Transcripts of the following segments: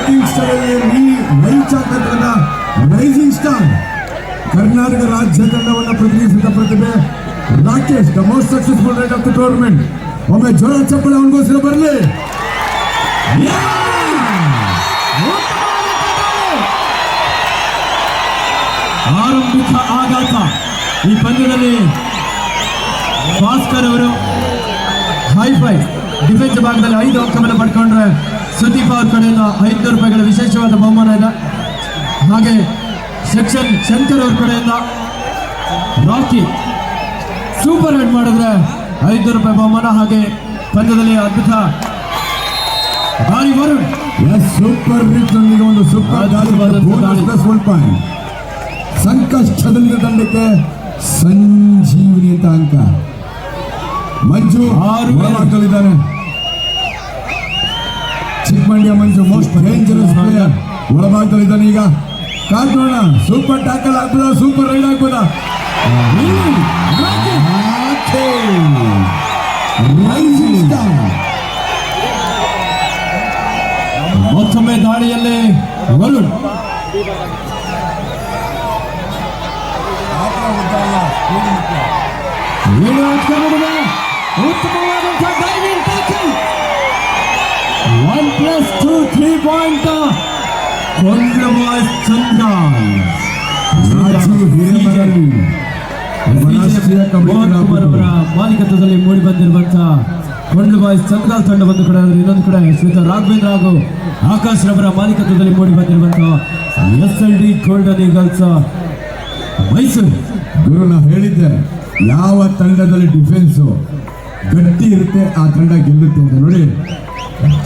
Writing star ವೈಚಾಕರದ rising star Karnataka ರಾಜ್ಯ ತಂಡವನ್ನು ಪ್ರತಿನಿಧಿಸಿದ ಪ್ರತಿಭೆ Rakesh the most successful raid of the tournament ಒಮ್ಮೆ ಜೋರ ಚಪ್ಪಳ ಅವನಿಗೋಸ್ಕರ ಬರಲಿ ಆರಂಭಿಕ ಆಘಾತ ಈ ಪಂದ್ಯದಲ್ಲಿ ಭಾಸ್ಕರ್ ಅವರು ಹೈಫೈ ಡಿಫೆನ್ಸ್ ಭಾಗದಲ್ಲಿ ಐದು ಅಂಕವನ್ನು ಪಡ್ಕೊಂಡ್ರೆ ಸುದೀಪ್ ಅವ್ರ ಕಡೆಯಿಂದ ಐದು ರೂಪಾಯಿಗಳ ವಿಶೇಷವಾದ ಬಹುಮಾನ ಇದೆ. ಹಾಗೆ ಸೆಕ್ಷನ್ ಶಂಕರ್ ಅವ್ರ ಕಡೆಯಿಂದ ರಾಕಿ ಸೂಪರ್ ಹೆಡ್ ಮಾಡಿದ್ರೆ ಐದು ರೂಪಾಯಿ ಬಹುಮಾನ. ಹಾಗೆ ಪಂದ್ಯದಲ್ಲಿ ಅದ್ಭುತ ದಾರಿ ವರುಣ್. ಸೂಪರ್ ಒಂದು ಸೂಪರ್ ಸ್ವಲ್ಪ ದಾಳಿ. ಪ್ಲಸ್ ಒನ್ ಪಾಯಿಂಟ್ ಸಂಕಷ್ಟದಲ್ಲಿ ತಂಡಕ್ಕೆ ಸಂಜೀವಿನಿ ಅಂತ ಅಂಕ. ಮಂಜು ಆರು ಒಳಭಾಗದಲ್ಲಿದ್ದಾನೆ Chikkamandya Manju most dangerous player ಒಳಭಾಗದಲ್ಲಿದ್ದಾನೆ ಈಗ. ಕಾದ್ ನೋಡೋಣ ಸೂಪರ್ ಟ್ಯಾಕಲ್ ಆಗ್ಬೋದಾ ಸೂಪರ್ ರೈಡ್ ಆಗ್ಬೋದಾ Rising star. ಮತ್ತೊಮ್ಮೆ ದಾಳಿಯಲ್ಲಿ ವರುಣ್. ಏನು ಕನ್ನಡದ ಉತ್ತಮವಾದಂತಹ diving tackle. One plus two, three point. Boy boys Chandra Raju Hiremarali ರಾಷ್ಟ್ರೀಯ ಕಬಡ್ಡಿ ಮೋಹನ್ ಕುಮಾರ್ ಅವರ ಮಾಲೀಕತ್ವದಲ್ಲಿ ಮೂಡಿ ಬಂದಿರುವಂತಹ ಕೊಂಡ್ಲು ಬಾಯ್ಸ್ ಚಂದ್ರಾಲ್ ತಂಡ ಬಂದು ಕೂಡ ಇನ್ನೊಂದು ಕಡೆ ಶ್ರೀಯುತ ರಾಘವೇಂದ್ರ ಹಾಗೂ ಆಕಾಶ್ ರವರ ಮಾಲೀಕತ್ವದಲ್ಲಿ ಮೂಡಿ ಬಂದಿರುವಂತಹ S L D golden eagles Mysuru ಗುರು ನಾ ಹೇಳಿದ್ದೆ ಯಾವ ತಂಡದಲ್ಲಿ ಡಿಫೆನ್ಸ್ ಗಟ್ಟಿ ಇರುತ್ತೆ ಆ ತಂಡ ಗೆಲ್ಲುತ್ತೆ ಅಂತ. ನೋಡಿ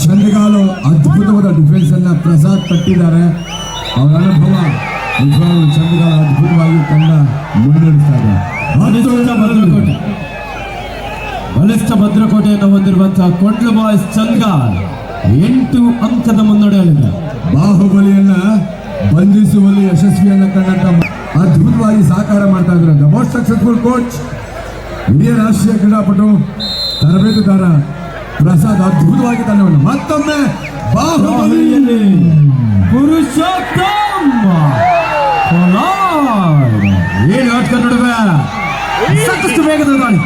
ಚಂದಗಾಲು ಅದ್ಭುತವಾದ ಡಿಫೆನ್ಸ್ ಅನ್ನ ಪ್ರಸಾದ್ ಕಟ್ಟಿದ್ದಾರೆ ಅವರ ಅನುಭವ ನಿಜವಾಗ್ಲೂ ಚಂದಗಾಲ ಅದ್ಭುತವಾಗಿ ತಂಡ ಮುನ್ನಡೆಸ್ತಾ ಇದೆ. ಬಲಿಷ್ಠ ಭದ್ರಕೋಟೆಯನ್ನು ಹೊಂದಿರುವಂತಹ ಕೊಂಡ್ಲು ಬಾಯ್ಸ್ ಚಂದ್ರಗಾಲ್ ಎಂಟು ಅಂಕದ ಮುನ್ನಡೆಯಲ್ಲಿದೆ ಬಾಹುಬಲಿಯನ್ನ ಬಂಧಿಸುವಲ್ಲಿ ಯಶಸ್ವಿಯನ್ನ ಕಂಡಂತ ಅದ್ಭುತವಾಗಿ ಸಹಕಾರ ಮಾಡ್ತಾ ಇದ್ದಾರೆ. ದ ಮೋಸ್ಟ್ ಸಕ್ಸಸ್ಫುಲ್ ಕೋಚ್ ಹಿರಿಯ ರಾಷ್ಟ್ರೀಯ ಕ್ರೀಡಾಪಟು ತರಬೇತುದಾರ ಪ್ರಸಾದ್ ಅದ್ಭುತವಾಗಿ ತಂಡವನ್ನು ಮತ್ತೊಮ್ಮೆ ಬಾಹುಬಲಿ. ಬಾಹುಬಲಿಯಲ್ಲಿ ಪುರುಷೋತ್ತಮ ಏನು ಏಳು ಆಟಗಾರ ನಡುವೆ? ಸಾಕಷ್ಟು ವೇಗದ ದಾಳಿ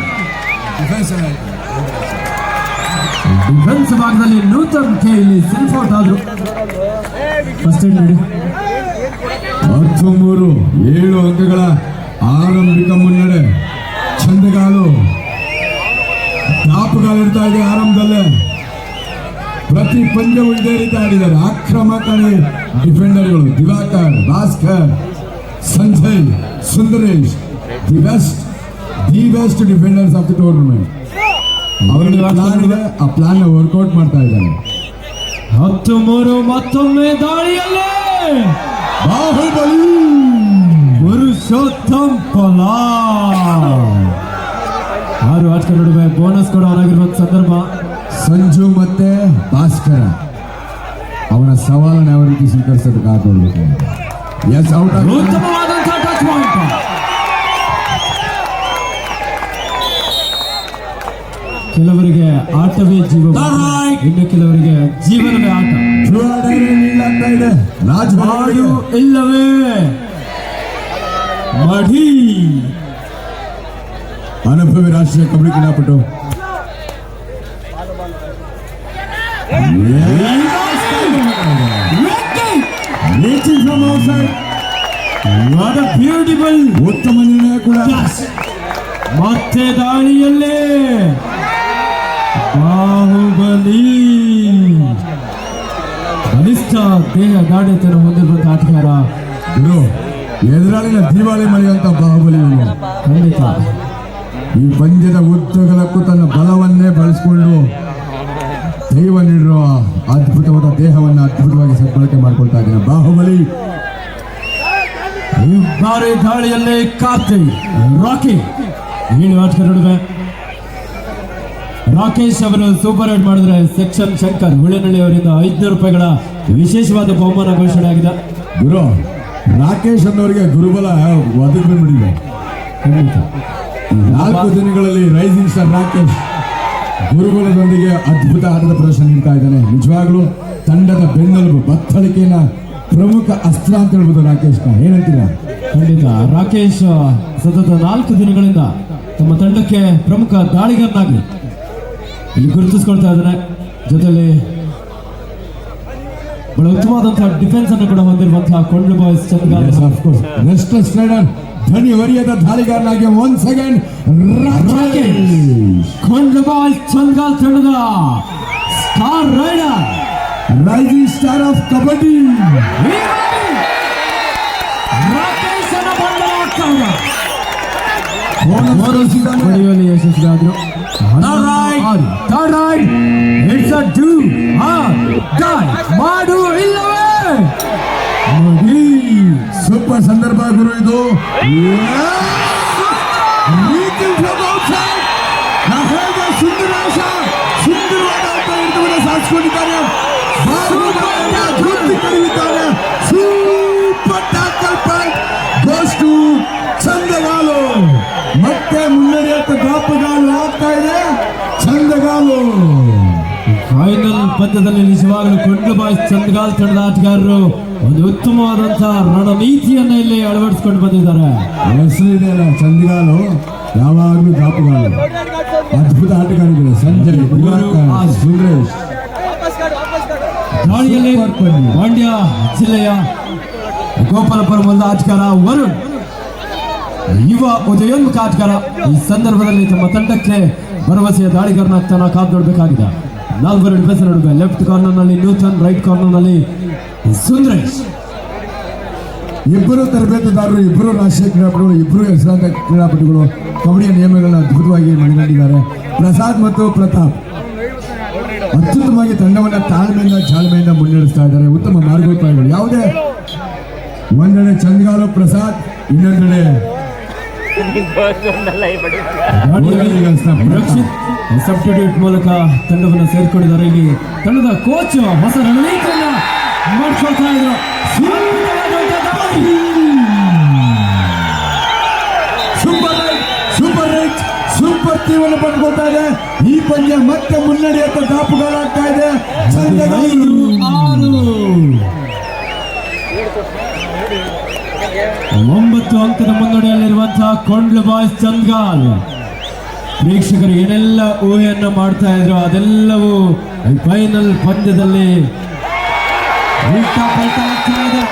ಡಿಫೆನ್ಸ್ ಭಾಗದಲ್ಲಿ ನೂತನ್ ಕೆ ಇಲ್ಲಿ ಸೆಲ್ಫ್ ಔಟ್ ಆದ್ರು. ಫಸ್ಟ್ ಏಡ್ ನೋಡಿ. ಹತ್ತು ಮೂರು ಏಳು ಅಂಕಗಳ ಆರಂಭಿಕ ಮುನ್ನಡೆ ಪ್ರತಿ ಪಂದ್ಯವು ಇದೇ ರೀತಿ ಆಡಿದ್ದಾರೆ. Defender ಡಿಫೆಂಡರ್ಗಳು Diwakar Bhaskar Sanjay Sundaresh the best the best defenders of the tournament ಅವರಿಗೆ ಪ್ಲಾನ್ ಇದೆ ಆ ಪ್ಲಾನ್ ವರ್ಕೌಟ್ ಮಾಡ್ತಾ ಇದ್ದಾರೆ. ಹತ್ತು ಮೂರು ಮತ್ತೊಮ್ಮೆ ದಾಳಿಯಲ್ಲಿ! ಬಾಹುಬಲಿ! ಪುರುಷೋತ್ತಮ್ ಪಲಾ ಆರು ಆಟಗಾರ ನಡುವೆ ಬೋನಸ್ ಕೂಡ ಹೊರಗಿರುವಂತ ಸಂದರ್ಭ. ಸಂಜು ಮತ್ತೆ ಭಾಸ್ಕರ ಅವನ ಸವಾಲನ್ನು ಯಾವ ರೀತಿ ಸ್ವೀಕರಿಸೋದಕ್ಕೆ ಕಾದ್ಕೊಳ್ಬೇಕು ಎಸ್ ಔಟ್ ಉತ್ತಮವಾದಂತಹ ಟಚ್ ಪಾಯಿಂಟ್ ಕೆಲವರಿಗೆ ಆಟವೇ ಜೀವ ಇನ್ನು ಕೆಲವರಿಗೆ ಜೀವನವೇ ಆಟ. ಇದೆ. ರಾಜ್ ಆಡು ಇಲ್ಲವೇ? ಮಡಿ. ಅನುಭವಿ ರಾಷ್ಟ್ರೀಯ ಕಬಡ್ಡಿ ಕ್ರೀಡಾಪಟು Reaching from outside. What beautiful ಉತ್ತಮ ನಿರ್ಣಯ ಕೂಡ. ಮತ್ತೆ ದಾಳಿಯಲ್ಲಿ ಬಾಹುಬಲಿ. ಬಲಿಷ್ಠ ದೇಹ ದಾಢ್ಯತೆಯನ್ನು ಹೊಂದಿರುವಂತಹ ಆಟಗಾರ ಗುರು ಎದುರಾಳಿನ ದಿವಾಳಿ ಮರೆಯುವಂತ ಬಾಹುಬಲಿ ಖಂಡಿತ. ಈ ಪಂದ್ಯದ ಉದ್ದಗಲಕ್ಕೂ ತನ್ನ ಬಲವನ್ನೇ ಬಳಸಿಕೊಂಡು ದೈವ ನೀಡಿರುವ ಅದ್ಭುತವಾದ ದೇಹವನ್ನು ಅದ್ಭುತವಾಗಿ ಸದ್ಬಳಕೆ ಮಾಡ್ಕೊಳ್ತಾ ಇದ್ದಾನೆ ಬಾಹುಬಲಿ! ಇಬ್ಬಾರಿ ಬಾರಿ ದಾಳಿಯಲ್ಲಿ ಕಾರ್ತಿಕ್ ರಾಕಿ. ನೀನು ಆಟಗಾರ ನಡುವೆ ರಾಕೇಶ್ ಅವರು ಸೂಪರ್ ರೈಡ್ ಮಾಡಿದ್ರೆ ಸೆಕ್ಷನ್ ಶಂಕರ್ ಹುಳೆನಳ್ಳಿ ಅವರಿಂದ ಐದುನೂರು ರೂಪಾಯಿಗಳ ವಿಶೇಷವಾದ ಬಹುಮಾನ ಘೋಷಣೆ ಆಗಿದೆ. ಗುರು ರಾಕೇಶ್ ಅನ್ನೋರಿಗೆ ಗುರುಬಲ ಒದಗಿ ಬಿಡಿದೆ ನಾಲ್ಕು ದಿನಗಳಲ್ಲಿ ರೈಸಿಂಗ್ ಸ್ಟಾರ್ ರಾಕೇಶ್. ಗುರುಗುಲದೊಂದಿಗೆ ಅದ್ಭುತ ಆಟದ ಪ್ರದರ್ಶನ ನೀಡ್ತಾ ಇದ್ದಾನೆ. ನಿಜವಾಗ್ಲೂ ತಂಡದ ಬೆನ್ನೆಲುಬು ಬತ್ತಳಿಕೆಯ ಪ್ರಮುಖ ಅಸ್ತ್ರ ಅಂತ ಹೇಳ್ಬೋದು ರಾಕೇಶ್ ಏನಂತೀರಾ? ಖಂಡಿತ. ರಾಕೇಶ್ ಸತತ ನಾಲ್ಕು ದಿನಗಳಿಂದ ತಮ್ಮ ತಂಡಕ್ಕೆ ಪ್ರಮುಖ ದಾಳಿಗರನ್ನಾಗಿ ಇಲ್ಲಿ ಗುರುತಿಸ್ಕೊಳ್ತಾ ಇದ್ದಾನೆ. ಜೊತೆಯಲ್ಲಿ ಬಹಳ ಉತ್ತಮವಾದಂತಹ ಡಿಫೆನ್ಸ್ ಅನ್ನು ಕೂಡ ಹೊಂದಿರುವಂತಹ ಕೊಂಡ್ಲು ಬಾಯ್ಸ್ ಚಂದ್ಗಾಲ್ ರೆಸ್ಟಸ್ ರೈಡರ್ ಧನಿ ವರಿಯದ ದಾಳಿಗಾರನಾಗಿ one second Rakesh Kondlu boys Chandgal ತಂಡದ star raider rising star of kabaddi Rakesh ಅನ್ನ ಬಂಧನ ಆಗ್ತಾ ಇದೆ. ಹೊಡೆಸಿದ್ದಾನೆ. ಹೊಡೆಯುವಲ್ಲಿ ಯಶಸ್ವಿಯಾದ್ರು Third right. It's a do or die. ಮಾಡು ಇಲ್ಲವೇ ಮಾಡಿ ಸೂಪರ್ ಸಂದರ್ಭ ಗುರು ಇದು. ಸುಂದರವಾದ ಹಿಡಿದುಕೊಂಡು ಸಾಧಿಸಿಕೊಂಡಿದ್ದಾರೆ ಕಡಿದಿದ್ದಾರೆ super tackle point goes to Chandgal ಮತ್ತೆ ಮುನ್ನಡೆಯುತ್ತ ಗಾಪಗಾಲು ಆಗ್ತಾ ಚಂದಗಾಲು ಫೈನಲ್ ಪಂದ್ಯದಲ್ಲಿ ನಿಜವಾಗಲೂ ಕೊಂಡು ಬಾಯ್ ಚಂದ್ಗಾಲ್ ತಂಡದ ಆಟಗಾರರು. ಒಂದು ಉತ್ತಮವಾದಂತಹ ರಣನೀತಿಯನ್ನ ಇಲ್ಲಿ ಅಳವಡಿಸಿಕೊಂಡು ಬಂದಿದ್ದಾರೆ. ಹೆಸರು ಇದೆಯಲ್ಲ ಚಂದಿಗಾಲು? ಯಾವಾಗಲೂ ಕಾಪುಗಾಲು ಅದ್ಭುತ ಆಟಗಾರಿಗಳು ಸಂಜಯ್ ಸುರೇಶ್ ದಾಳಿಯಲ್ಲಿ ಮಂಡ್ಯ ಜಿಲ್ಲೆಯ ಗೋಪಾಲಪುರ ಮೊದಲ ಆಟಗಾರ ವರುಣ್. ಯುವ ಉದಯೋನ್ಮುಖ ಆಟಗಾರ. ಈ ಸಂದರ್ಭದಲ್ಲಿ ತಮ್ಮ ತಂಡಕ್ಕೆ ಭರವಸೆಯ ದಾಳಿಗರನ್ನ ಕಾದು ನೋಡಬೇಕಾಗಿದೆ ನಾಲ್ವರು ಡಿಫೆನ್ಸ್ ನಡುವೆ ಲೆಫ್ಟ್ ಕಾರ್ನರ್ನಲ್ಲಿ ನ್ಯೂಟನ್ ರೈಟ್ ಕಾರ್ನರ್ನಲ್ಲಿ ಸುಂದರೇಶ್. ಇಬ್ಬರು ತರಬೇತುದಾರರು, ಇಬ್ಬರು ರಾಷ್ಟ್ರೀಯ ಕ್ರೀಡಾಪಟುಗಳು, ಇಬ್ಬರು ಹೆಸರಾಂತ ಕ್ರೀಡಾಪಟುಗಳು ಕಬಡ್ಡಿಯ ನಿಯಮಗಳನ್ನು ಅದ್ಭುತವಾಗಿ ಮನಗಂಡಿದ್ದಾರೆ ಪ್ರಸಾದ್ ಮತ್ತು ಪ್ರತಾಪ್ ಅತ್ಯುತ್ತಮವಾಗಿ ತಂಡವನ್ನು ತಾಳ್ಮೆಯಿಂದ ಚಾಳ್ಮೆಯಿಂದ ಮುನ್ನಡೆಸ್ತಾ ಇದ್ದಾರೆ. ಉತ್ತಮ ಮಾರ್ಗೋಪಾಯಗಳು. ಯಾವುದೇ ಒಂದೆಡೆ ಚಂದ್ಗಾಲು ಪ್ರಸಾದ್, ಇನ್ನೊಂದೆಡೆ ಸಬ್ಸ್ಟಿಟ್ಯೂಟ್ ಮೂಲಕ ತಂಡವನ್ನು ಸೇರ್ಕೊಂಡಿದ್ದಾರೆ. ಇಲ್ಲಿ ತಂಡದ ಕೋಚ್ ಹೊಸ ರಣನೀತಿಯನ್ನ ಮಾಡ್ಕೊಳ್ತಾ ಇದ್ರು. Super raid super raid super ತೀವನ್ನು ಪಡ್ಕೊಳ್ತಾ ಇದೆ. ಈ ಪಂದ್ಯ ಮತ್ತೆ ಮುನ್ನಡೆಯತ್ತ ದಾಪುಗಳಾಗ್ತಾ ಇದೆ. ಒಂಬತ್ತು ಅಂಕದ ಮುನ್ನಡೆಯಲ್ಲಿರುವಂತಹ ಕೊಂಡ್ಲು ಬಾಯ್ಸ್ ಚಂದ್ಗಾಲ್. ಪ್ರೇಕ್ಷಕರು ಏನೆಲ್ಲ ಊಹೆಯನ್ನು ಮಾಡ್ತಾ ಇದ್ರು ಅದೆಲ್ಲವೂ ಫೈನಲ್ ಪಂದ್ಯದಲ್ಲಿ ಉಲ್ಟಾ ಪಲ್ಟಾ ಆಗ್ತಾ ಇದೆ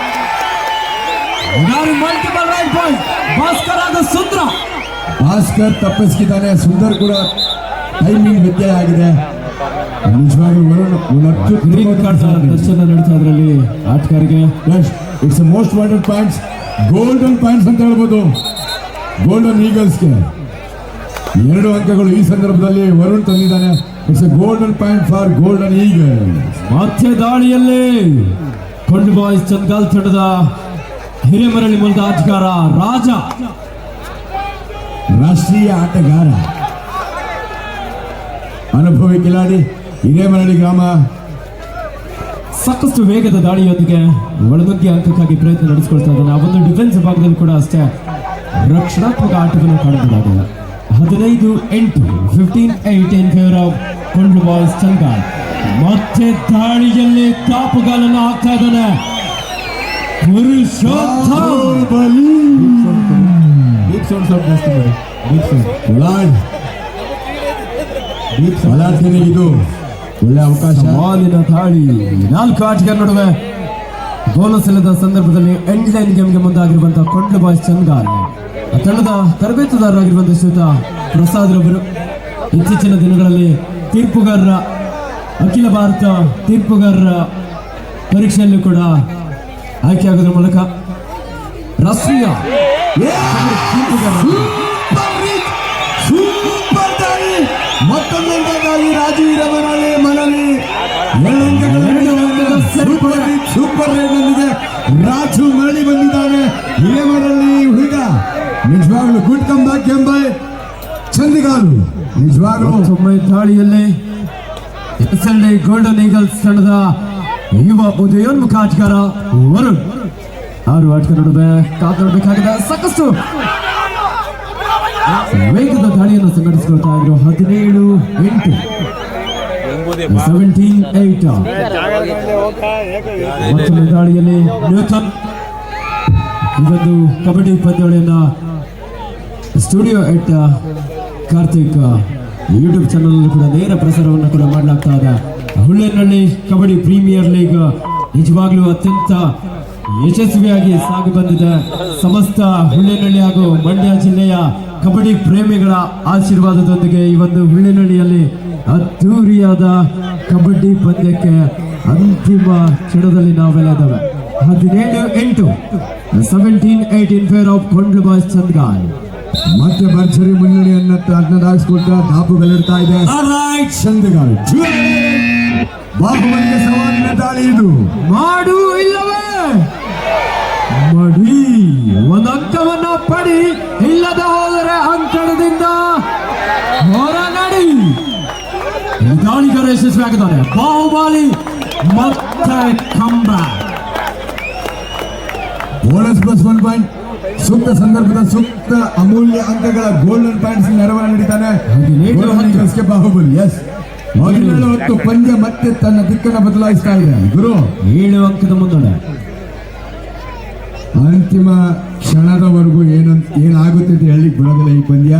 ಮಲ್ಟಿಪಲ್ ರೈಟ್ ಭಾಸ್ಕರ್ ಆದ ಸುಂದ್ರ ಭಾಸ್ಕರ್ ತಪ್ಪಿಸ್ಕಿದ್ದಾನೆ ಸುಂದರ್ ಕೂಡ ಟೈಮಿಂಗ್ ವ್ಯತ್ಯಯ ಆಗಿದೆ ಇದ್ರಲ್ಲಿ ಆಟಗಾರಿಗೆ. It's most wanted points golden points ಅಂತ ಹೇಳ್ಬೋದು. ಗೋಲ್ಡನ್ ಈಗಲ್ಸ್ಗೆ ಎರಡು ಅಂಕಗಳು ಈ ಸಂದರ್ಭದಲ್ಲಿ Varun ತಂದಿದ್ದಾನೆ. It's a golden point for golden eagles ಮತ್ತೆ ದಾಳಿಯಲ್ಲಿ ಕೊಂಡ್ ಬಾಯ್ಸ್ ಚಂದ್ಗಾಲ್ ತಂಡದ ಹಿರೇಮರಳಿ ಮೂಲದ ಆಟಗಾರ ರಾಜ ರಾಷ್ಟ್ರೀಯ ಆಟಗಾರ. ಅನುಭವಿ ಕಿಲಾಡಿ ಹಿರೇಮರಳಿ ಗ್ರಾಮ. ಸಾಕಷ್ಟು ವೇಗದ ದಾಳಿಯೊಂದಿಗೆ ಒಳನುಗ್ಗಿ ಅಂಕಕ್ಕಾಗಿ ಪ್ರಯತ್ನ ನಡೆಸಿಕೊಳ್ತಾ ಇದ್ದಾನೆ. ಆ ಒಂದು ಡಿಫೆನ್ಸ್ ಭಾಗದಲ್ಲಿ ಕೂಡ ಅಷ್ಟೇ ರಕ್ಷಣಾತ್ಮಕ ಆಟವನ್ನು ಕಾಣಬಹುದಾಗಿದೆ ಹದಿನೈದು ಎಂಟು fifteen eight in favour of Kondlu boys Chandgal ಮತ್ತೆ ದಾಳಿಯಲ್ಲಿ ಕಾಪುಗಾಲನ್ನು ಹಾಕ್ತಾ ಇದ್ದಾನೆ. ಪುರುಷೋತ್ತ ಇದು. ಒಳ್ಳೆ ಅವಕಾಶ. ಮಾಲಿನ ದಾಳಿ. ನಾಲ್ಕು ಆಟಗಾರ ನಡುವೆ ಬೋನಸ್ ಇಲ್ಲದ ಸಂದರ್ಭದಲ್ಲಿ ಎಂಡ್ ಲೈನ್ ಗೇಮ್ಗೆ ಮುಂದಾಗಿರುವಂತಹ ಕೊಂಡ್ಲು ಚಂದಾರ್ ಆ ತಂಡದ ತರಬೇತುದಾರರಾಗಿರುವಂತಹ ಶ್ರೀತ ಪ್ರಸಾದ್ ರವರು ಇತ್ತೀಚಿನ ದಿನಗಳಲ್ಲಿ ತೀರ್ಪುಗಾರರ ಅಖಿಲ ಭಾರತ ತೀರ್ಪುಗಾರರ ಪರೀಕ್ಷೆಯಲ್ಲೂ ಕೂಡ ಆಯ್ಕೆ ಆಗೋದ್ರ ಮೂಲಕ ರಾಷ್ಟ್ರೀಯ ತೀರ್ಪುಗಾರರ ಸೂಪರ್ ಹಿಟ್! ಸೂಪರ್ ದಾಳಿ ಮತ್ತೊಂದು ಅಂಕಕ್ಕಾಗಿ ರಾಜು ಹಿರಮನಹಳ್ಳಿ ಮನವಿ ಎರಡು ಸೂಪರ್ ಬಂದಿದೆ ಸೂಪರ್ ರೇಟ್ನೊಂದಿಗೆ ರಾಜು ಮರಳಿ ಬಂದಿದ್ದಾನೆ ಹಿರೇಮರಳ್ಳಿ ಹುಡುಗ ನಿಜವಾಗ್ಲು ಗುಡ್ ಬ್ಯಾಕ್ ಎಂಬೈ ಚಂದಿಗಾಲು ನಿಜವಾಗ್ಲು ಮತ್ತೊಮ್ಮೆ ದಾಳಿಯಲ್ಲಿ S L D golden eagles ತಂಡದ ಯುವ ಉದಯೋನ್ಮುಖ ಆಟಗಾರ ವರುಣ್. ಆರು ಆಟಗಾರ ನಡುವೆ ಕಾದು ನೋಡಬೇಕಾಗಿದೆ. ಸಾಕಷ್ಟು ವೇಗದ ದಾಳಿಯನ್ನು ಸಂಘಟಿಸಿಕೊಳ್ತಾ ಇದ್ರು. ಹದಿನೇಳು, ಎಂಟು ಸೆವೆಂಟೀನ್ ಏಟ್ ಮತ್ತೊಂದು ದಾಳಿಯಲ್ಲಿ ನ್ಯೂಟನ್ ಈ kabaddi ಪಂದ್ಯಾವಳಿಯನ್ನ studio at Karthik YouTube channel ಕೂಡ ನೇರ ಪ್ರಸಾರವನ್ನು ಕೂಡ ಮಾಡಲಾಗ್ತಾ ಇದೆ. ಹುಳ್ಳೆನಹಳ್ಳಿ ಕಬಡ್ಡಿ ಪ್ರೀಮಿಯರ್ ಲೀಗ್ ನಿಜವಾಗ್ಲೂ ಅತ್ಯಂತ ಯಶಸ್ವಿಯಾಗಿ ಸಾಗಿ ಬಂದಿದೆ. ಸಮಸ್ತ ಹುಳ್ಳೆನಹಳ್ಳಿ ಹಾಗೂ ಮಂಡ್ಯ ಜಿಲ್ಲೆಯ ಕಬಡ್ಡಿ ಪ್ರೇಮಿಗಳ ಆಶೀರ್ವಾದದೊಂದಿಗೆ ಈ ಒಂದು ಹುಳ್ಳೆನಹಳ್ಳಿಯಲ್ಲಿ ಅದ್ದೂರಿಯಾದ ಕಬಡ್ಡಿ ಪಂದ್ಯಕ್ಕೆ ಅಂತಿಮ ಕ್ಷಣದಲ್ಲಿ ನಾವೆಲ್ಲ ಇದ್ದಾವೆ. ಹದಿನೇಳು ಎಂಟು seventeen eighteen fair of Kondlu boys Chandgal ಮತ್ತೆ ಭರ್ಜರಿ ಮುನ್ನಡೆಯನ್ನ ಅಡ್ನದಾಗಿಸ್ಕೊಳ್ತಾ ದಾಪುಗಳಿಡ್ತಾ ಇದೆ. ಚಂದಗಾಲ್ ಬಾಹುಬಲಿಗೆ ಸವಾಲಿನ ದಾಳಿ ಇದು. ಮಾಡು ಇಲ್ಲವೇ? ಮಡಿ. ಒಂದು ಅಂಕವನ್ನ ಪಡಿ ಇಲ್ಲದ ಹೋದರೆ ಅಂಕಣದಿಂದ ಹೊರ ನಡಿ ಈ ಯಶಸ್ವಿ ಆಗಿದ್ದಾರೆ ಬಾಹುಬಲಿ ಮತ್ತೆ ಕಂಬ ಬೋನಸ್ ಪ್ಲಸ್ ಒನ್ ಪಾಯಿಂಟ್ ಸೂಕ್ತ ಸಂದರ್ಭದ ಸೂಕ್ತ ಅಮೂಲ್ಯ ಅಂಕಗಳ ಗೋಲ್ಡನ್ ಪಾಯಿಂಟ್ಸ್ ನೆರವನ್ನು ನೀಡಿದ್ದಾನೆ. ಹತ್ತು. ಬಾಹುಬಲಿ ಎಸ್ ಹದಿನೇಳು ಹೊತ್ತು ಪಂದ್ಯ ಮತ್ತೆ ತನ್ನ ದಿಕ್ಕನ್ನು ಬದಲಾಯಿಸ್ತಾ ಇದೆ. ಗುರು ಏಳು ಅಂಕದ ಮುನ್ನಡೆ ಅಂತಿಮ ಕ್ಷಣದವರೆಗೂ ಏನು ಏನಾಗುತ್ತೆ ಅಂತ ಹೇಳಲಿಕ್ಕೆ ಬರೋದಿಲ್ಲ ಈ ಪಂದ್ಯ.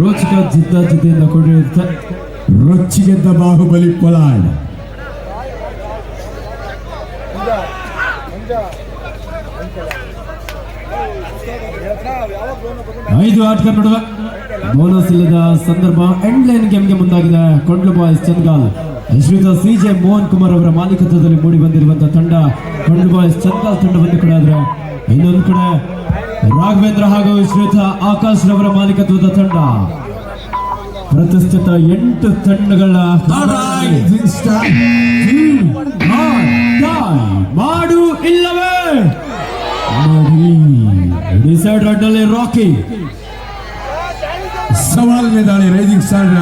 ರೋಚಕ ಜಿದ್ದ ಜಿದ್ದೆಯಿಂದ ಕೊಡಿರುತ್ತೆ. ರೊಚ್ಚಿಗೆದ್ದ ಬಾಹುಬಲಿ ಪೊಲಾಡ್. ಐದು ಆಟಗಾರ ನಡುವೆ ಬೋನಸ್ ಇಲ್ಲದ ಸಂದರ್ಭ ಎಂಡ್ ಲೈನ್ ಗೇಮ್ಗೆ ಮುಂದಾಗಿದೆ ಕೊಂಡ್ಲು ಬಾಯ್ಸ್ ಚಂದ್ಗಾಲ್. ಶ್ರೀಯುತ ಸಿ ಜೆ ಮೋಹನ್ ಕುಮಾರ್ ಅವರ ಮಾಲೀಕತ್ವದಲ್ಲಿ ಮೂಡಿ ಬಂದಿರುವಂತಹ ತಂಡ ಕೊಂಡ್ಲು ಬಾಯ್ಸ್ ಚಂದ್ಗಾಲ್ ತಂಡವನ್ನು ಕಡೆ ಆದ್ರೆ ಇನ್ನೊಂದು ಕಡೆ ರಾಘವೇಂದ್ರ ಹಾಗೂ ಶ್ರೀಯುತ ಆಕಾಶ್ ರವರ ಮಾಲೀಕತ್ವದ ತಂಡ. ಪ್ರತಿಷ್ಠಿತ ಎಂಟು ತಂಡಗಳ. ಮಾಡು ಇಲ್ಲವೇ? ಡಿಸೈಡ್ ರಲ್ಲಿ ರಾಕಿ. ಸವಾಲ್ ದಾಳಿ ರೈಸಿಂಗ್ ಸ್ಟಾರ್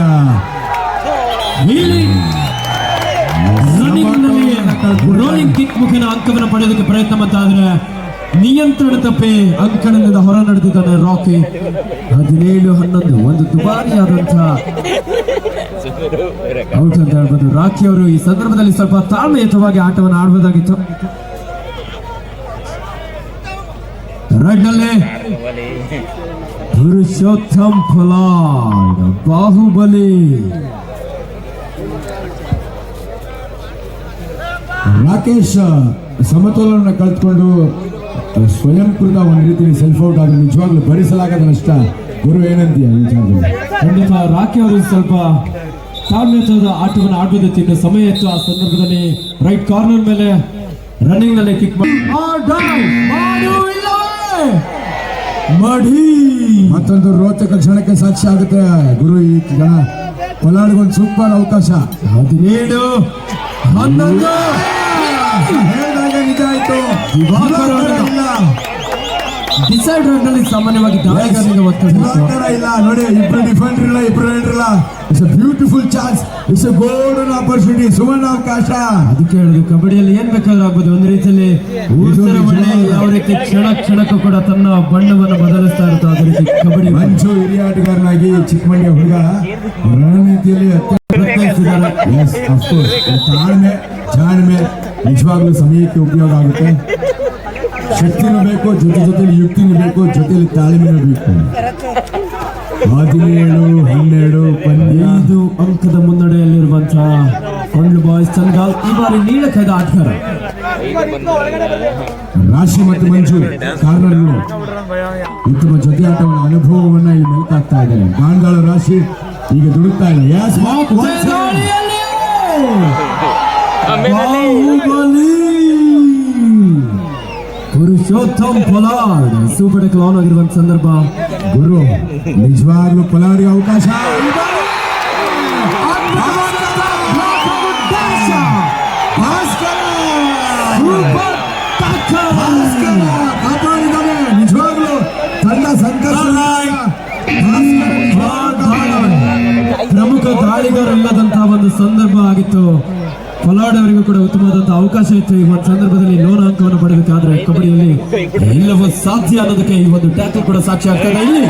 ರೋಲಿಂಗ್ ಕಿಕ್ ಮುಖೇನ ಅಂಕವನ್ನು ಪಡೆಯೋದಕ್ಕೆ ಪ್ರಯತ್ನ ಮಾಡ್ತಾದ್ರೆ ನಿಯಂತ್ರಣ ತಪ್ಪಿ ಅಂಕಣದಿಂದ ಹೊರ ನಡೆದಿದ್ದಾನೆ ರಾಕಿ. ಹದಿನೇಳು, ಹನ್ನೊಂದು, ಒಂದು ದುಬಾರಿಯಾದಂತಹ ಔಟ್ ಅಂತ ಹೇಳ್ಬೋದು ರಾಕಿ ಅವರು ಈ ಸಂದರ್ಭದಲ್ಲಿ ಸ್ವಲ್ಪ ತಾಳ್ಮೆಯುತವಾಗಿ ಆಟವನ್ನು ಆಡಬಹುದಾಗಿತ್ತು ರೈಟ್ನಲ್ಲಿ ಪುರುಷೋತ್ತಮ್ ಫಲಾಡ್ ಬಾಹುಬಲಿ. ರಾಕೇಶ್ ಸಮತೋಲನ ಕಳೆದುಕೊಂಡು ಸ್ವಯಂಕೃತ ಒಂದು ರೀತಿಯಲ್ಲಿ ಸೆಲ್ಫ್ ಔಟ್ ಆಗಿ ನಿಜವಾಗ್ಲೂ ಭರಿಸಲಾಗದ ನಷ್ಟ. ಗುರು ಏನಂತೀಯ ವಿಚಾರದಲ್ಲಿ ಖಂಡಿತ ರಾಕಿ ಅವರು ಸ್ವಲ್ಪ ತಾಳ್ಮೆಯುತವಾದ ಆಟವನ್ನು ಆಡಬಹುದಿತ್ತು ಇನ್ನು ಸಮಯ ಇತ್ತು. ಆ ಸಂದರ್ಭದಲ್ಲಿ ರೈಟ್ ಕಾರ್ನರ್ ಮೇಲೆ ರನ್ನಿಂಗ್ನಲ್ಲಿ ಕಿಕ್ ಮಾಡಿ. ಮತ್ತೊಂದು ರೋಚಕ ಕ್ಷಣಕ್ಕೆ ಸಾಕ್ಷಿ ಆಗುತ್ತೆ. ಗುರು ಈ ಕ್ಷಣ ಒಂದು ಸೂಪರ್ ಅವಕಾಶ. ಹದಿನೇಳು ಹನ್ನೊಂದು. ಇಲ್ಲ ಡಿಸೈಡ್ ರೋಡ್ನಲ್ಲಿ ಸಾಮಾನ್ಯವಾಗಿ ಒತ್ತಡ. ದಿವಾಕರ ಇಲ್ಲ ನೋಡಿ ಇಬ್ರು ಡಿಫೆಂಡರ್ ಇಲ್ಲ ಇಬ್ರು ಇಲ್ಲ. It's a beautiful chance it's a golden opportunity ಸುವರ್ಣ ಅವಕಾಶ ಅದಕ್ಕೆ ಹೇಳುದು ಕಬಡ್ಡಿಯಲ್ಲಿ ಏನ್ ಬೇಕಾದ್ರೂ ಆಗ್ಬೋದು. ಒಂದು ರೀತಿಯಲ್ಲಿ ಊಸರ ಬಣ್ಣ ಯಾವ ರೀತಿ ಕ್ಷಣ ಕ್ಷಣಕ್ಕೂ ಕೂಡ ತನ್ನ ಬಣ್ಣವನ್ನು ಬದಲಿಸ್ತಾ ಇರುತ್ತೆ ಅದೇ ರೀತಿ ಕಬಡ್ಡಿ ಮಂಚು ಹಿರಿಯ ಆಟಗಾರನಾಗಿ ಚಿಕ್ಕಮಂಡ್ಯ ಹುಡುಗ. ರಣನೀತಿಯಲ್ಲಿ ತಾಳ್ಮೆ ಜಾಣ್ಮೆ. ನಿಜವಾಗ್ಲೂ ಸಮಯಕ್ಕೆ ಉಪಯೋಗ ಆಗುತ್ತೆ. ಶಕ್ತಿನೂ ಬೇಕು, ಜೊತೆ ಜೊತೆಲಿ ಯುಕ್ತಿನೂ ಬೇಕು, ಜೊತೆಲಿ ತಾಳ್ಮೆನೂ ಬೇಕು. ಹದಿನೇಳು, ಹನ್ನೆರಡು ಐದು ಅಂಕದ ಮುನ್ನಡೆಯಲ್ಲಿರುವಂತಹ ಕೊಂಡ್ಲು ಬಾಯ್ಸ್ ಚಂದ್ಗಾಲ್ ಈ ಬಾರಿ ನೀಳಕೈದ ಆಟಗಾರ ರಾಶಿ ಮತ್ತು ಮಂಜು ಕಾರ್ನರ್ ಉತ್ತಮ ಜೊತೆ ಆಟಗಳ ಅನುಭವವನ್ನ ಇಲ್ಲಿ ಮೆಲುಕಾಗ್ತಾ ಇದ್ದಾರೆ ಗಾಂಧಾಳ ರಾಶಿ ಈಗ ದುಡುಕ್ತಾ ಇಲ್ಲ Purushottam Pollard, super tackle ಆಗಿರುವಂತ ಸಂದರ್ಭ. ಗುರು, ನಿಜವಾಗ್ಲೂ ಪೊಲಾರಿಗೆ ಅವಕಾಶ. ನಿಜವಾಗ್ಲೂ ತಂಡ ಸಂಕಷ್ಟ ಪ್ರಮುಖ ದಾಳಿಗಾರಲ್ಲದಂತಹ ಒಂದು ಸಂದರ್ಭ ಆಗಿತ್ತು. ಪೊಲಾಡ್ ಅವರಿಗೂ ಕೂಡ ಉತ್ತಮವಾದಂತಹ ಅವಕಾಶ ಇತ್ತು. ಈ ಒಂದು ಸಂದರ್ಭದಲ್ಲಿ ಲೋನ್ ಅಂಕವನ್ನು ಪಡೆಯಬೇಕಾದ್ರೆ ಕಬಡ್ಡಿಯಲ್ಲಿ ಎಲ್ಲವೂ ಸಾಧ್ಯ ಅನ್ನೋದಕ್ಕೆ ಈ ಒಂದು ಟ್ಯಾಕಲ್ ಕೂಡ ಸಾಕ್ಷಿ ಆಗ್ತದೆ ಇಲ್ಲಿ.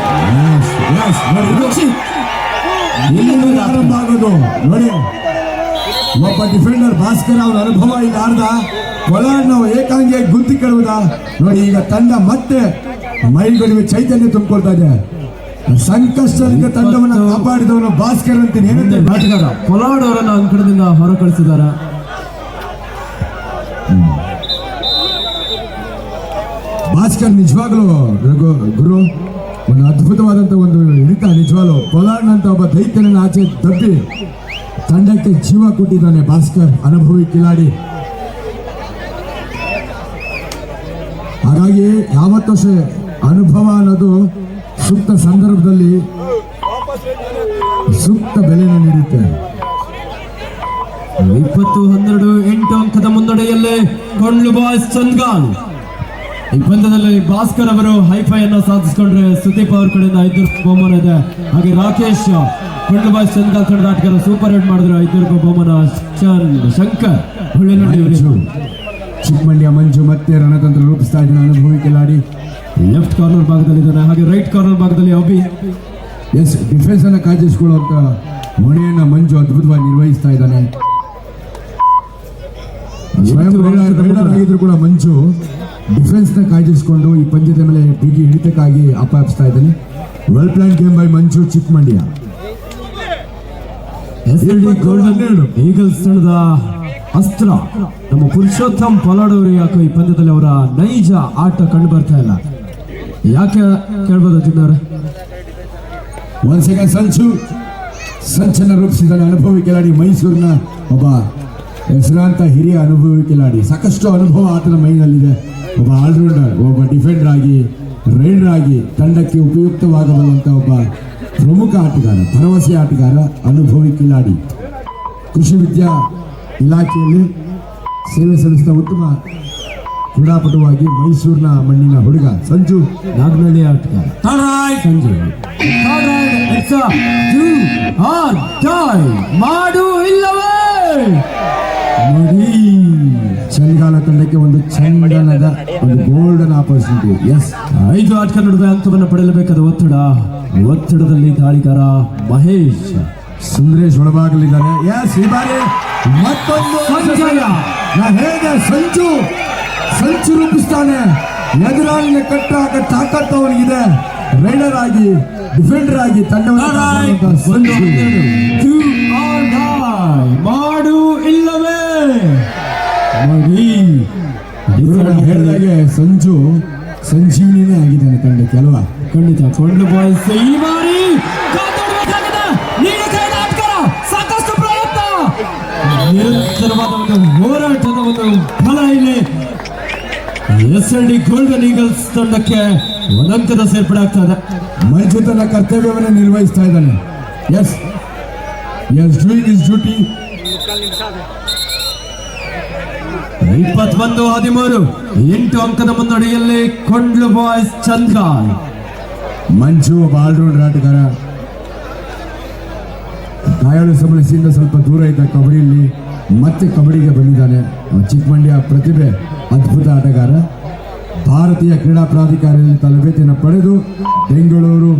ಆರಂಭ ಆಗೋದು. ನೋಡಿ ಒಬ್ಬ ಡಿಫೆಂಡರ್ ಭಾಸ್ಕರ್ ಅವರ ಅನುಭವ ಇಲ್ಲಿ ಆಡ್ದ ಕೊಲಾಡ್ ನಾವು ಏಕಾಂಗಿಯಾಗಿ ಗುಂತಿ ಕೆಡುವುದ ನೋಡಿ ಈಗ ತಂಡ ಮತ್ತೆ ಮೈಗಳಿಗೆ ಚೈತನ್ಯ ತುಂಬಿಕೊಳ್ತಾ ಇದೆ. ಸಂಕಷ್ಟದಿಂದ ತಂಡವನ್ನು ಕಾಪಾಡಿದವನು ಭಾಸ್ಕರ್ ಅಂತ ಏನಂತ ಕೊಲಾಡ್ ಅವರನ್ನು ಅಂಕಣದಿಂದ ಹೊರ ಕಳಿಸಿದಾರ ಭಾಸ್ಕರ್ ನಿಜವಾಗ್ಲೂ ಗುರು, ಒಂದು ಅದ್ಭುತವಾದಂತ ಒಂದು ಹಿಡಿತ, ನಿಜವಾಗ್ಲು ಅಂತ ಒಬ್ಬ ದೈತ್ಯನನ್ನು ಆಚೆ ತಪ್ಪಿ ತಂಡಕ್ಕೆ ಜೀವ ಕೊಟ್ಟಿದ್ದಾನೆ ಭಾಸ್ಕರ್, ಅನುಭವಿ ಕಿಲಾಡಿ. ಹಾಗಾಗಿ ಯಾವತ್ತೂ ಅನುಭವ ಅನ್ನೋದು ಸೂಕ್ತ ಸಂದರ್ಭದಲ್ಲಿ ಸೂಕ್ತ ಬೆಲೆಯನ್ನು ನೀಡುತ್ತೆ. ಇಪ್ಪತ್ತು ಹನ್ನೆರಡು ಎಂಟು ಅಂಕದ ಮುನ್ನಡೆಯಲ್ಲೇ ಕೊಂಡ್ಲು ಬಾಯ್ಸ್ ಚಂದ್ಗಾಲ್. ಈ ಪಂದ್ಯದಲ್ಲಿ ಭಾಸ್ಕರ್ ಅವರು ಹೈಫೈ ಅನ್ನು ಸಾಧಿಸಿಕೊಂಡ್ರೆ ಸುದೀಪ್ ಅವ್ರ ಕಡೆಯಿಂದ ಐದು ರೂಪಾಯಿ ಬಹುಮಾನ ಇದೆ. ಹಾಗೆ ರಾಕೇಶ್ ಕೊಂಡ್ಲು ಚಂದ್ರ ಆಟಗಾರ ಸೂಪರ್ ಹಿಟ್ ಮಾಡಿದ್ರು ಐದು ರೂಪಾಯಿ ಬಹುಮಾನ. ಶಂ- ಶಂಕರ್ ಚಿಕ್ಕಮಂಡ್ಯ ಮಂಜು ಮತ್ತೆ ರಣತಂತ್ರ ರೂಪಿಸ್ತಾ ಇದ್ದಾನೆ ಅನುಭವಿ ಕಿಲಾಡಿ. ಲೆಫ್ಟ್ ಕಾರ್ನರ್ ಭಾಗದಲ್ಲಿ ಇದ್ದಾನೆ ಹಾಗೆ ರೈಟ್ ಕಾರ್ನರ್ ಭಾಗದಲ್ಲಿ ಅಭಿ. ಎಸ್ ಡಿಫೆನ್ಸ್ ಅನ್ನ ಕಾಯ್ದಿರಿಸಿಕೊಳ್ಳುವಂತ ಹೊಣೆಯನ್ನ ಮಂಜು ಅದ್ಭುತವಾಗಿ ನಿರ್ವಹಿಸ್ತಾ ಇದ್ದಾನೆ. ಸ್ವಯಂ ಕೂಡ ಮಂಜು ಡಿಫೆನ್ಸ್ನ ಕಾಯ್ದಿರಿಸಿಕೊಂಡು ಈ ಪಂದ್ಯದ ಮೇಲೆ ಬಿಗಿ ಹಿಡಿತಕ್ಕಾಗಿ ಅಪಾಪಿಸ್ತಾ ಇದ್ದೀನಿ. Well plan game by Manju Chikkamandya eagles ತಂಡದ ಅಸ್ತ್ರ. ನಮ್ಮ ಪುರುಷೋತ್ತಮ್ ಪಲಾಡವರು ಯಾಕೋ ಈ ಪಂದ್ಯದಲ್ಲಿ ಅವರ ನೈಜ ಆಟ ಕಂಡು ಬರ್ತಾ ಇಲ್ಲ. ಯಾಕೆ ಕೇಳ್ಬೋದು ಅರ್ಜುನ್ ಒಂದ್ ಸೆಕೆಂಡ್ ಸಂಚು ಸಂಚನ ರೂಪಿಸಿದ್ದಾನೆ. ಅನುಭವಿ ಕಿಲಾಡಿ ಮೈಸೂರಿನ ಒಬ್ಬ ಹೆಸರಾಂತ ಹಿರಿಯ ಅನುಭವಿ ಕಿಲಾಡಿ. ಸಾಕಷ್ಟು ಅನುಭವ ಆತನ ಮೈನಲ್ಲಿದೆ. ಒಬ್ಬ ಆಲ್ರೌಂಡರ್ ಒಬ್ಬ ಡಿಫೆಂಡರ್ ಆಗಿ ರೈಡರ್ ಆಗಿ ತಂಡಕ್ಕೆ ಉಪಯುಕ್ತವಾಗಬಲ್ಲಂಥ ಒಬ್ಬ ಪ್ರಮುಖ ಆಟಗಾರ ಭರವಸೆ ಆಟಗಾರ ಅನುಭವಿ ಕಿಲಾಡಿ. ಕೃಷಿ ವಿದ್ಯಾ ಇಲಾಖೆಯಲ್ಲಿ ಸೇವೆ ಸಲ್ಲಿಸಿದ ಉತ್ತಮ ಕ್ರೀಡಾಪಟುವಾಗಿ ಮೈಸೂರಿನ ಮಣ್ಣಿನ ಹುಡುಗ ಸಂಜು ನಾಗನಹಳ್ಳಿ ಆಟಗಾರ. ಸಂಜು. ಮಾಡು ಇಲ್ಲವೇ? ಚಳಿಗಾಲ ತಂಡಕ್ಕೆ ಒಂದು ಚಂದನದ ಒಂದು ಗೋಲ್ಡನ್ ಆಪರ್ಚುನಿಟಿ ಎಸ್ ಐದು ಆಟಕ ನಡುವೆ ಅಂಕವನ್ನು ಪಡೆಯಲೇಬೇಕಾದ ಒತ್ತಡ. ಒತ್ತಡದಲ್ಲಿ ದಾಳಿಗಾರ ಮಹೇಶ್. ಸುಂದರೇಶ್ ಒಳಭಾಗಲಿದ್ದಾರೆ ಎಸ್ ಈ ಬಾರಿ ಮತ್ತೊಂದು ಹೇಗೆ ಸಂಚು ಸಂಚು ರೂಪಿಸ್ತಾನೆ? ಎದುರಾಳಿನ ಕಟ್ಟಾಕ ತಾಕತ್ತು ಅವನಿಗಿದೆ. ರೈಡರ್ ಆಗಿ ಡಿಫೆಂಡರ್ ಆಗಿ ತಂಡವನ್ನು ಹೇಳಿದಾಗೆ ಸಂಜು ಸಂಜೀವಿನೇ ಆಗಿದ್ದಾನೆ ತಂಡಕ್ಕೆ ಅಲ್ವಾ? ಖಂಡಿತ. ಕೊಂಡ ಬಾಯ್ಸ್ ಈ ಬಾರಿ. ಸಾಕಷ್ಟು ಪ್ರಯತ್ನ. ನಿರಂತರವಾದ ಒಂದು ಹೋರಾಟದ ಒಂದು ಫಲ ಇಲ್ಲಿ S L D golden eagles ತಂಡಕ್ಕೆ ಒಂದಂಕದ ಸೇರ್ಪಡೆ ಆಗ್ತಾ ಇದೆ ಮಂಜು ತನ್ನ ಕರ್ತವ್ಯವನ್ನು ನಿರ್ವಹಿಸ್ತಾ ಇದ್ದಾನೆ. Yes yes doing his duty ಇಪ್ಪತ್ತೊಂದು, ಹದಿಮೂರು, ಎಂಟು ಅಂಕದ ಮುನ್ನಡೆಯಲ್ಲಿ ಕೊಂಡ್ಲು ಬಾಯ್ಸ್ ಚಂದ್ರ ಮಂಜು ಒಬ್ಬ ಆಲ್ರೌಂಡರ್ ಆಟಗಾರ ಗಾಯಾಳು ಸಮಸ್ಯೆಯಿಂದ ಸ್ವಲ್ಪ ದೂರ ಇದ್ದ ಕಬಡ್ಡಿಯಲ್ಲಿ ಮತ್ತೆ ಕಬಡ್ಡಿಗೆ ಬಂದಿದ್ದಾನೆ. ಚಿಕ್ಕಮಂಡ್ಯ ಪ್ರತಿಭೆ, ಅದ್ಭುತ ಆಟಗಾರ. ಭಾರತೀಯ ಕ್ರೀಡಾ ಪ್ರಾಧಿಕಾರದಲ್ಲಿ ತರಬೇತಿಯನ್ನು ಪಡೆದು ಬೆಂಗಳೂರು,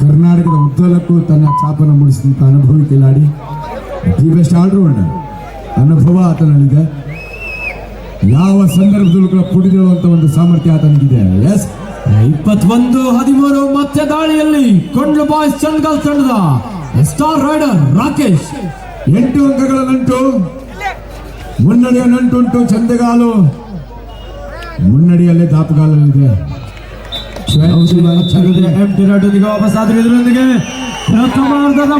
ಕರ್ನಾಟಕದ ಉದ್ದಲಕ್ಕೂ ತನ್ನ ಛಾಪನ್ನು ಮೂಡಿಸಿದಂಥ ಅನುಭವಿ ಕಿಲಾಡಿ. The best allrounder. ಅನುಭವ ಆತನಲ್ಲಿದೆ. ಯಾವ ಸಂದರ್ಭದಲ್ಲೂ ಕೂಡ ಕುಡಿದಿರುವಂತ ಒಂದು ಸಾಮರ್ಥ್ಯ ಆತನಿಗಿದೆ ಎಸ್ ಇಪ್ಪತ್ತೊಂದು ಹದಿಮೂರು ಮತ್ತೆ ದಾಳಿಯಲ್ಲಿ ಕೊಂಡ್ಲು ಬಾಯ್ಸ್ ಚಂದ್ಗಲ್ ತಂಡದ ಸ್ಟಾರ್ ರೈಡರ್ ರಾಕೇಶ್. ಎಂಟು ಅಂಕಗಳ ನಂಟು. ಮುನ್ನಡೆಯ ನಂಟುಂಟು ಚಂದಗಾಲು. ಮುನ್ನಡೆಯಲ್ಲೇ ದಾಪುಗಾಲಲ್ಲಿದೆ. ವಾಪಸ್ ಆದ್ರೆ ಇದರೊಂದಿಗೆ ಪ್ರಥಮಾರ್ಧದ